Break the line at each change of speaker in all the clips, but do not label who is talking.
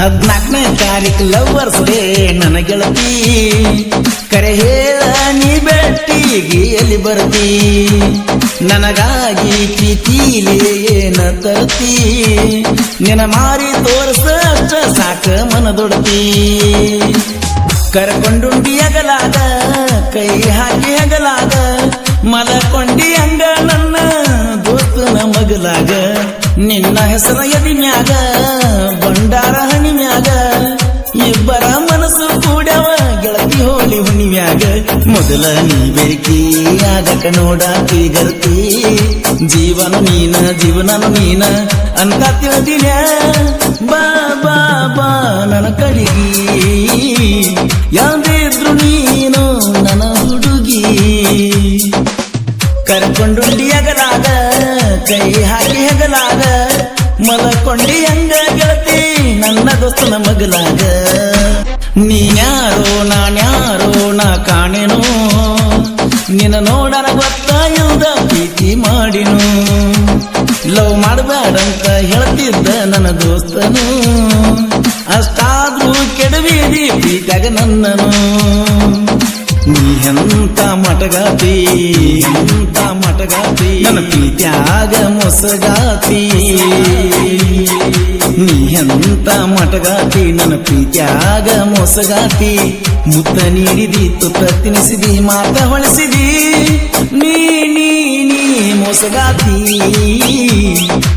ಹದ್ನಾಲ್ಕನೇ ತಾರೀಕು lovers day ನನ್ನ ಗೆಳತಿ. ಕರೆ ಹೇಳ, ನೀ ಬೆಟ್ಟಿಗೆ ಎಲ್ಲಿ ಬರ್ತಿ? ನನಗಾಗಿ ಪ್ರೀತಿಲಿ ಏನ ತರ್ತಿ? ನಿನ ಮಾರಿ ತೋರಿಸ ಅಷ್ಟ ಸಾಕ ಮನದೊಡತಿ. ಕರ್ಕೊಂಡುಂಡಿ ಅಗಲಾಗ ಕೈ ಹಾಕಿ ಅಗಲಾಗ ಮಲಕೊಂಡಿ ಹಂಗ ನನ್ನ ದೋಸ್ತನ ಮಗಲಾಗ. ನಿನ್ನ ಹೆಸರ ಎದಿ ಮ್ಯಾಗ ಬಂಡಾರ ಮೊದಲ ನೀ ಬೇಕಿ ಆಗಕ ನೋಡಾಕಿ ಗರ್ತಿ ಜೀವನ ನೀನ ಜೀವನ ಮೀನ ಅಂತ ತಿಳಿದಿನ ಬಾ ಬಾ ಬಾ, ನನ್ನ ಕಡಿಗಿ. ಯಾವ್ದಿದ್ರು ನೀನು ನನ್ನ ಹುಡುಗಿ. ಕರ್ಕೊಂಡು ಹಗಲಾಗ, ಕೈ ಹಾಕಿ ಹಗಲಾಗ. ಮಲಕೊಂಡಿ ಹಂಗ ಗೆಳತಿ, ನನ್ನ ದೋಸ್ತನ ಮಗಲಾಗ. ನೀನ್ಯಾರೋ ನಾನ್ಯಾರೋ, ನಾ ನಿನ್ನ ನೋಡನ ಗೊತ್ತಾಯಿಲ್ದ ಪ್ರೀತಿ ಮಾಡಿನು. ಲವ್ ಮಾಡಬೇಡಂತ ಹೇಳ್ತಿದ್ದ ನನ್ನ ದೋಸ್ತನು. ಅಷ್ಟಾದ್ರೂ ಕೆಡವಿದಿ ಪ್ರೀತಾಗ ನನ್ನನು. ನೀ ಎಂತ ಮಟಗಾತಿ ಎಂತ ಮಟಗಾತಿ ನನ್ನ ಪ್ರೀತ್ಯಾಗ ಮೊಸಗಾತಿ. ನೀ ಎಂತ ಮಟಗಾತಿ ನನ್ನ ಪ್ರೀತ್ಯಾಗ ಮೊಸಗಾತಿ. ಮುತ್ತ ನೀಡಿದಿ, ತುತ್ತ ತಿನಿಸಿದಿ, ಮಾತ ಹೊಳಿಸಿದಿ. ನೀ ನೀ ನೀ ಮೊಸಗಾತಿ.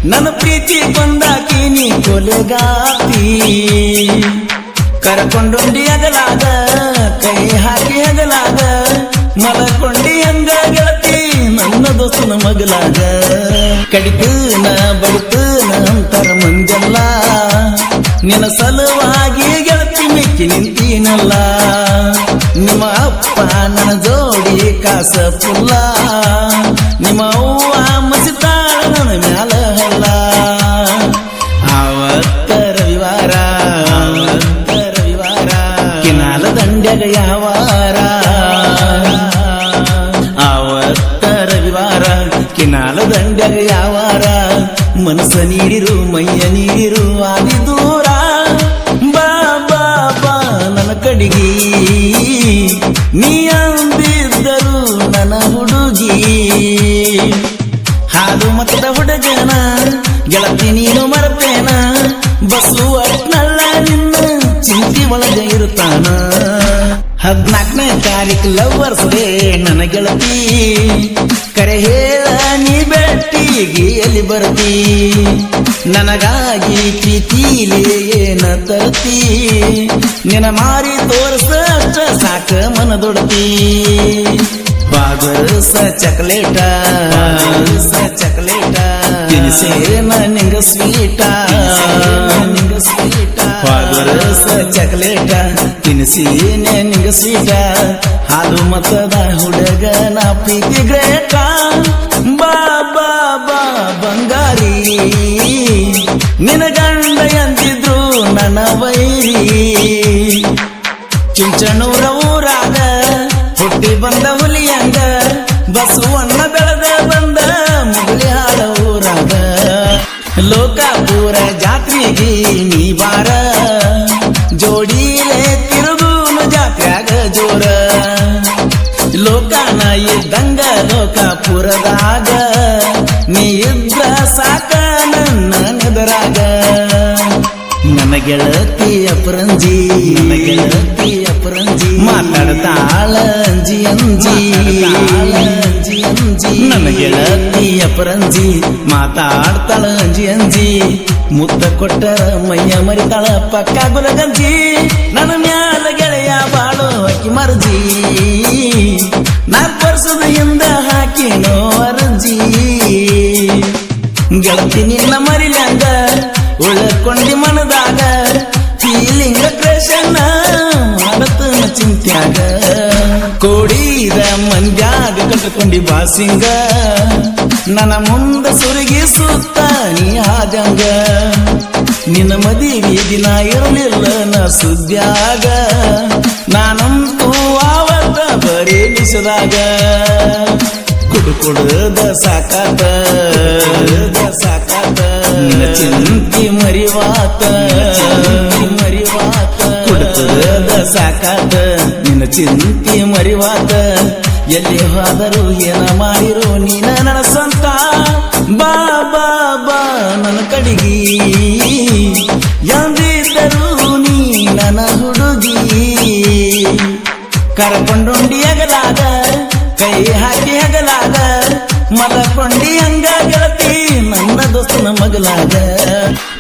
ನನ್ನ ಪ್ರೀತಿ ಬಂದಾಕಿ, ನೀ ಕೊಲೆಗಾತಿ. ಕರಕೊಂಡೊಂಡಿ ಅಗಲಾದ, ಕೈ ಹಾಕಿ ಅಗಲಾದ. ಮಲಕೊಂಡಿ ಹಂಗ ಗೆಳತಿ, ನನ್ನ ದೋಸ್ತನ ಮಗಲಾದ. ಕಡಿತು ನಾ ಅಂತರ ನಿನ್ನ ಸಲುವಾಗಿ ಗೆಳತಿ ಮಿಕ್ಕಿ ನಿಂತೀನಲ್ಲ. ನಿಮ್ಮ ಅಪ್ಪ ನನ್ನ ಜೋಡಿ ಕಾಸ ಪುಲ್ಲ ನಿಮ್ಮ ಅವ್ವ ಮಸಿತಾಳ ನನ್ನ ಮ್ಯಾಲ ಹಲ್ಲ ಆವತ್ತ ರವಿವಾರ ರವಿವಾರ, ಕಿನಾಲ ದಂಡ್ಯಾಗ ಯಾವಾರ ಆವತ್ತ ರವಿವಾರ, ಕಿನಾಲ ದಂಡ್ಯಾಗ ಯಾವಾರ ಮನಸ್ಸ ನೀಡಿರು ಮೈಯ ನೀಡಿರು ಆದಿ ಮತದ ಹುಡುಗನ, ಗೆಳತಿ ನೀನು ಮರತೇನ? ಬಸ್ಸು ಅಟ್ನಲ್ಲ ನಿನ್ನ, ಚಿಂತಿ ಒಳಗೆ ಇರುತ್ತಾನ? ಹದ್ನಾಲ್ಕನೇ ತಾರೀಕು ಲವ್ವರ್ಸ್ ಡೇ ನನ್ನ ಗೆಳತಿ. ಕರೆ ಹೇಳ, ನೀ ಬೆಟ್ಟಿಗೆ ಎಲ್ಲಿ ಬರ್ತಿ. ನನಗಾಗಿ ಪ್ರೀತಿಲಿ ಏನ ತರ್ತಿ ನಿನ ಮಾರಿ ತೋರಿಸ ಸಾಕ ಮನದೊಡತಿ. ಪಾದರಸ ಚಕಲೇಟ ಪಾದರಸ ಚಕಲೇಟ ತಿನಿಸೇನ ನಿಂಗ ಸ್ವೀಟ ನಿಂಗ ಸ್ವೀಟ ಪಾದರಸ ಚಕಲೇಟ ತಿನಿಸೇನೆ ನಿಂಗ ಸ್ವೀಟ ಹಾಲು ಮತದ ಹುಡುಗನ ಪ್ರೀತಿ ಗ್ರೇಟ. ಬಾ ಬಾ ಬಂಗಾರಿ ನಿನ ಗಂಡ ಎಂದಿದ್ರು ನನ್ನ ವೈರಿ. ಚಿಂಚಣೂರ ಊರಾಗ ಹುಟ್ಟಿ ಬಂದ ಹುಲಿಯಂಗ ಬಸವಣ್ಣ ಬೆಳೆದ ಬಂದ ಮುಗಲಿ ಹಾಡ ಊರಾಗ. ಲೋಕಾಪುರ ಜಾತ್ರೆಗೆ ನೀ ಬಾರ, ಜೋಡಿಲೆ ತಿರುಗೂನು ಜಾತ್ರೆಯಾಗ ಜೋರ. ಲೋಕಾನ ಇದ್ದಂಗ ಲೋಕಾಪುರದಾಗ ನೀ ಇದ್ರ ಸಾಕ ನನ್ನ ನೆದರಾಗ. ನನ್ನ ಗೆಳತಿಯ ಪುರಂಜಿ, ನನ್ನ ಗೆಳತಿಯ ಮಾತಾಡ್ತಾಳ ಅಂಜಿ. ಅಂಜಿ. ನನ್ನ ಗೆಳತಿಯ ಪರಂಜಿ ಮಾತಾಡ್ತಾಳ ಅಂಜಿ. ಅಂಜಿ ಮುದ್ದ ಕೊಟ್ಟರ ಮೈಯ ಮರಿತಾಳ ಪಕ್ಕ ಗುಲಗಂಜಿ ನನ್ನ ಮ್ಯಾಲ ಗೆಳೆಯ ಬಾಳು ಅಕ್ಕಿ ಮರ್ಜಿ. ನಾಲ್ಕು ವರ್ಷದ ಹಿಂದ ಹಾಕಿನೋ ಅರ್ಜಿ. ಗೆಳತಿ ನಿನ್ನ ಮರಿಲಂಗ ಉಳ್ಕೊಂಡಿ ಮನದಾಗ ಕೋಡಿದ ಮಂಜಾಗ ಕಟ್ಕೊಂಡಿ ಬಾಸಿಂಗ. ನನ್ನ ಮುಂದ ಸುರುಗಿ ಸುತ್ತ ನೀ ಆದಂಗ ನಿನ್ನ ಮದುವೆ ದಿನ ಇರಲಿಲ್ಲ ನ ಸುದ್ಯಾಗ ನಾನಂತೂ ಆವತ್ತ ಬರೀ ನಿಸದಾಗ. ಕುಡು ದ ಸಾಕಾತ ಸಾಕಾತ. ಚಿಂತಿ ಮರಿವಾತ. ಚಿಂತೆ ಮರಿವಾತ ಎಲ್ಲಿ ಹೋದರೂ ಏನ ಮಾಡಿರೋ ನೀನ ನನ್ನ ಸ್ವಂತ ಬಾ ಬಾ ಬಾ, ನನ್ನ ಕಡಿಗಿ ಎಂದಿದ್ದರೂ ನೀ ನನ್ನ ಹುಡುಗಿ. ಕರಕೊಂಡುಂಡಿ ಹಗಲಾದ, ಕೈ ಹಾಕಿ ಹಗಲಾದ ಮಲಕೊಂಡಿ ಹಂಗ ಗೆಳತಿ, ನನ್ನ ದೋಸ್ತನ ಮಗಲಾದ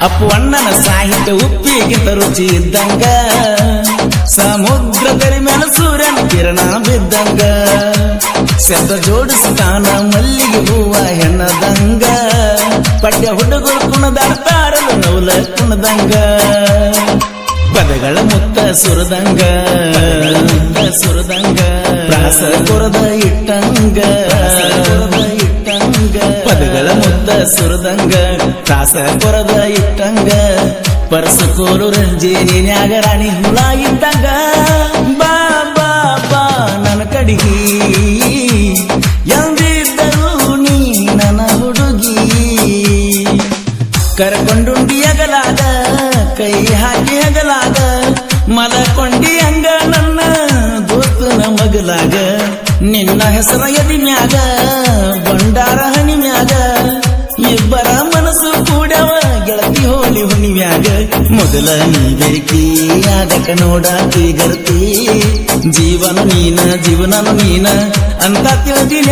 ಅಪ್ಪು ಅಣ್ಣನ ಸಾಹಿತ್ಯ ಉಪ್ಪಿಗಿಂತ ರುಚಿ ಇದ್ದಂಗ. ಸಮುದ್ರ ಕಿರಣ ಬಿದ್ದಂಗ ಸೆದ ಜೋಡಿಸ್ತಾನ ಮಲ್ಲಿಗೆ ಹೂವ ಹೆಣ್ಣದಂಗ ಪಡ್ಯ ಹುಡುಗರು ಕುಣದಾಡ್ತಾರ ನೌಲ ಕುಣದಂಗ. ಪದಗಳ ಮುತ್ತ ಸುರದಂಗ. ಸುರದಂಗ. ಪ್ರಾಸ ಕೊರದ ಇಟ್ಟಂಗ. ಇಟ್ಟಂಗ. ಪದಗಳ ಮುತ್ತ ಸುರದಂಗ. ಪ್ರಾಸ ಕೊರದ ಇಟ್ಟಂಗ. ಪರಸಕೋಲು ರಂಜೇನಿ ನ್ಯಾಗರಾಣಿ ಹುಳ ಇದ್ದಂಗ ಕಡಿಗಿ ಎಂದಿದ್ದರು ನೀ ನನ್ನ ಹುಡುಗಿ. ಕರ್ಕೊಂಡುಂಡಿ ಅಗಲಾದ ಕೈ ಹಾಕಿ ಅಗಲಾದ ಮಲಕೊಂಡಿ ಹಂಗ ನನ್ನ ದೋಸ್ತನ ಮಗಲಾಗ. ನಿನ್ನ ಹೆಸರ ಎದಿ ಮ್ಯಾಗ ಬಂಡಾರ ಹನಿ ಮ್ಯಾಗ. ಇಬ್ಬರ ಮನಸ್ಸು ಕೂಡವ ಗೆಳತಿ ಹೋಲಿ ಹುಣಿಮ್ಯಾಗ ಮೊದಲ ನೀ ಬೇಕಿ ಅದಕ್ಕ ನೋಡ ಜೀವನ ನೀನ ಜೀವನ ಮೀನ ಅಂತ ತಿಳಿದಿನ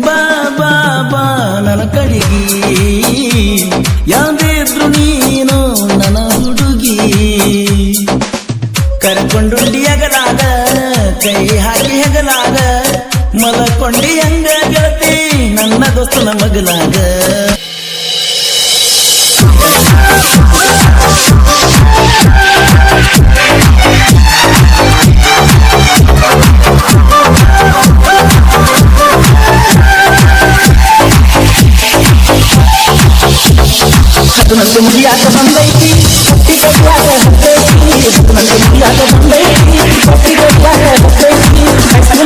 ಬಾ ಬಾ ಬಾ, ನನ್ನ ಕಡಿಗಿ. ಯಾವ್ದಿದ್ರು ನೀನು ನನ್ನ ಹುಡುಗಿ. ಕರ್ಕೊಂಡು ಹಗಲಾಗ ಕೈ ಹಾಕಿ ಹಗಲಾಗ ಮಲಕೊಂಡಿ ಹಂಗ ಗೆಳತಿ, ನನ್ನ ದೋಸ್ತನ
Tú me